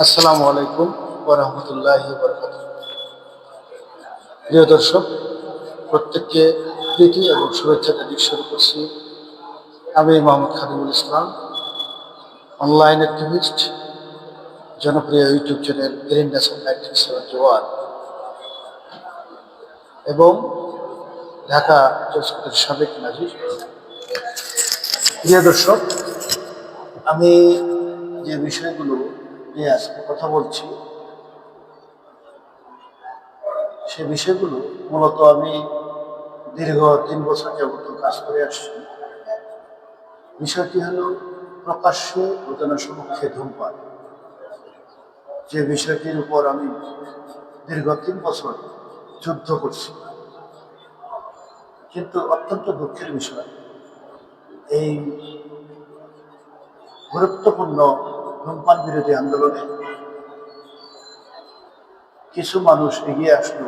আসসালামু আলাইকুম ওরহমতুল্লাহ বরকাত প্রিয় দর্শক, প্রত্যেককে প্রীতি এবং শুভেচ্ছা জানিয়ে শুরু করছি। আমি মোহাম্মদ খাদিমুল ইসলাম, অনলাইন অ্যাক্টিভিস্ট, জনপ্রিয় YouTube channel Green Nation nineteen seventy one এবং ঢাকা জজকোটের সাবেক নাজির। প্রিয় দর্শক, আমি যে বিষয়গুলো নিয়ে কথা বলছি। সে বিষয়গুলো মূলত আমি দীর্ঘ তিন বছর যাবত কাজ করে আসছি। বিষয়টি হল প্রকাশ্যে ও জনসমক্ষে ধূমপান। যে বিষয়টির উপর আমি দীর্ঘ তিন বছর যুদ্ধ করছি। কিন্তু অত্যন্ত দুঃখের বিষয়, এই গুরুত্বপূর্ণ ধূমপান বিরোধী আন্দোলনে। কিছু মানুষ এগিয়ে আসলো।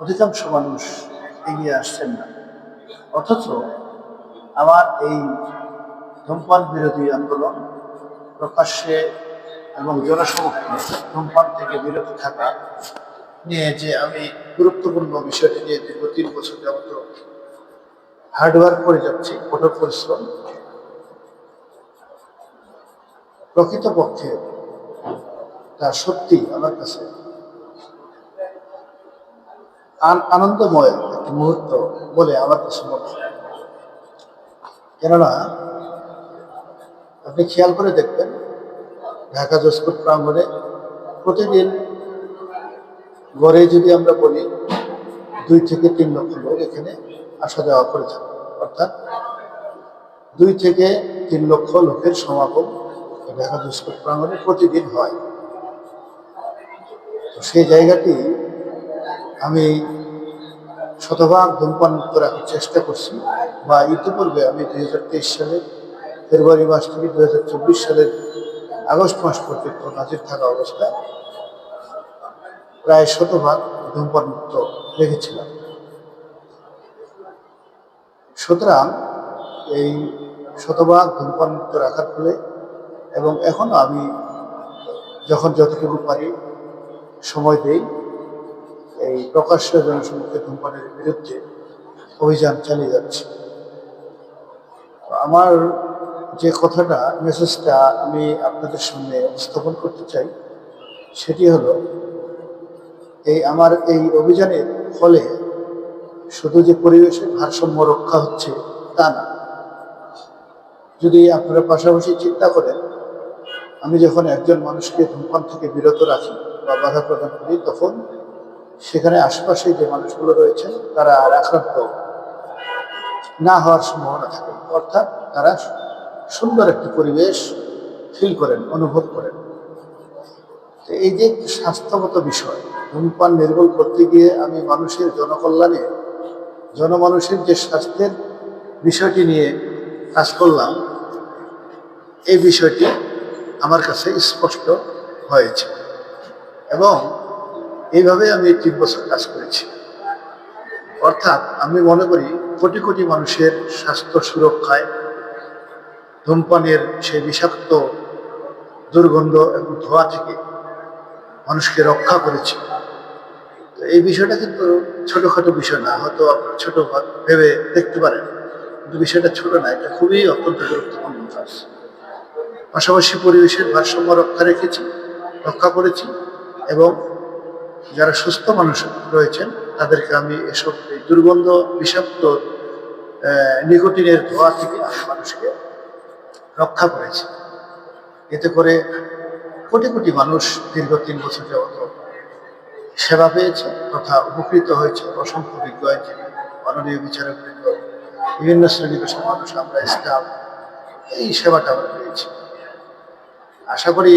অধিকাংশ মানুষ এগিয়ে আসছেন না। অথচ আমার এই ধূমপান বিরোধী আন্দোলন প্রকাশ্যে এবং জনসমক্ষে ধূমপান থেকে বিরত থাকা নিয়ে যে আমি গুরুত্বপূর্ণ বিষয়টি নিয়ে দীর্ঘ তিন বছর যাবত হার্ডওয়ার্ক করে যাচ্ছি, কঠোর পরিশ্রম। প্রকৃতপক্ষে তা সত্যি আমার কাছে আন- আনন্দময় একটি মুহূর্ত বলে আমার কাছে মনে হয়। কেননা, আপনি খেয়াল করে দেখবেন, ঢাকা জজকোট প্রাঙ্গণে প্রতিদিন গড়ে যদি আমরা বলি দুই থেকে তিন লক্ষ লোক এখানে আসা যাওয়া করে থাকে। অর্থাৎ দুই থেকে তিন লক্ষ লোকের সমাগম এই ঢাকা জজকোট প্রাঙ্গণে প্রতিদিন হয়। তো সেই জায়গাটি আমি শতভাগ ধূমপান মুক্ত রাখার চেষ্টা করছি বা ইতিপূর্বে আমি দুই হাজার তেইশ সালে ফেব্রুয়ারি মাস থেকে দুই হাজার চব্বিশ সালের আগস্ট মাস পর্যন্ত নাজির থাকা অবস্থায় প্রায় শতভাগ ধূমপান মুক্ত রেখেছিলাম। সুতরাং এই শতভাগ ধূমপান মুক্ত রাখার ফলে এবং এখনও আমি যখন যতটুকু পারি সময় দেই, এই প্রকাশ্য জনসমুখে ধূমপানের বিরুদ্ধে অভিযান চালিয়ে যাচ্ছে। আমার যে কথাটা, মেসেজটা আমি আপনাদের সামনে উপস্থাপন করতে চাই, সেটি হলো, এই আমার এই অভিযানের ফলে শুধু যে পরিবেশের ভারসাম্য রক্ষা হচ্ছে তা না। যদি আপনারা পাশাপাশি চিন্তা করেন আমি যখন একজন মানুষকে ধূমপান থেকে বিরত রাখি বা বাধা প্রদান করি, তখন সেখানে আশেপাশে যে মানুষগুলো রয়েছেন, তারা আর আক্রান্ত না হওয়ার সম্ভাবনা থাকে। অর্থাৎ তারা সুন্দর একটি পরিবেশ ফিল করেন, অনুভব করেন। এই যে স্বাস্থ্যগত বিষয়, ধূমপান নির্মূল করতে গিয়ে আমি মানুষের জনকল্যাণে, জনমানুষের যে স্বাস্থ্যের বিষয়টি নিয়ে কাজ করলাম, এই বিষয়টি আমার কাছে স্পষ্ট হয়েছে। এবং এইভাবে আমি তিন বছর কাজ করেছি। অর্থাৎ আমি মনে করি কোটি কোটি মানুষের স্বাস্থ্য সুরক্ষায় ধূমপানের সেই বিষাক্ত দুর্গন্ধ এবং ধোঁয়া থেকে মানুষকে রক্ষা করেছি। তো এই বিষয়টা কিন্তু ছোটোখাটো বিষয় না, হয়তো আপনার ছোট ভেবে দেখতে পারেন। কিন্তু বিষয়টা ছোট না, এটা খুবই অত্যন্ত গুরুত্বপূর্ণ। কাজ পাশাপাশি পরিবেশের ভারসাম্য রক্ষা রেখেছি, রক্ষা করেছি এবং যারা সুস্থ মানুষ রয়েছেন, তাদেরকে আমি এসব দুর্গন্ধ বিষাক্ত নিকোটিনের ধোয়া থেকে মানুষকে রক্ষা করেছি। এতে করে কোটি কোটি মানুষ দীর্ঘ তিন বছর যাবত সেবা পেয়েছে তথা উপকৃত হয়েছে অসংখ্য বিজ্ঞ আইনজীবী, মাননীয় বিচারক বিভিন্ন শ্রেণি পেশার মানুষ, আমরা স্টাফ এই সেবাটা আমরা পেয়েছি। আশা করি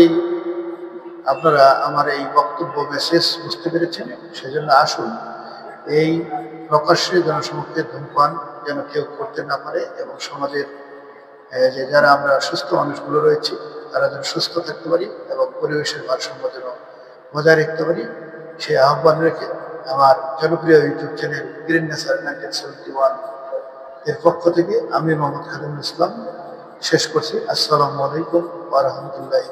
আপনারা আমার এই বক্তব্য মেসেজ বুঝতে পেরেছেন। সেজন্য আসুন, এই প্রকাশ্যে জনসমক্ষে ধূমপান যেন কেউ করতে না পারে এবং সমাজের যে যারা আমরা সুস্থ মানুষগুলো রয়েছি, তারা যেন সুস্থ থাকতে পারি এবং পরিবেশের ভারসাম্য যেন বজায় রাখতে পারি। সেই আহ্বান রেখে আমার জনপ্রিয় YouTube channel Green Nature nineteen seventy ওয়ানের পক্ষ থেকে আমি মোহাম্মদ খাদিমুল ইসলাম শেষ করছি। আসসালামু আলাইকুম আ রাহমাতুল্লাহি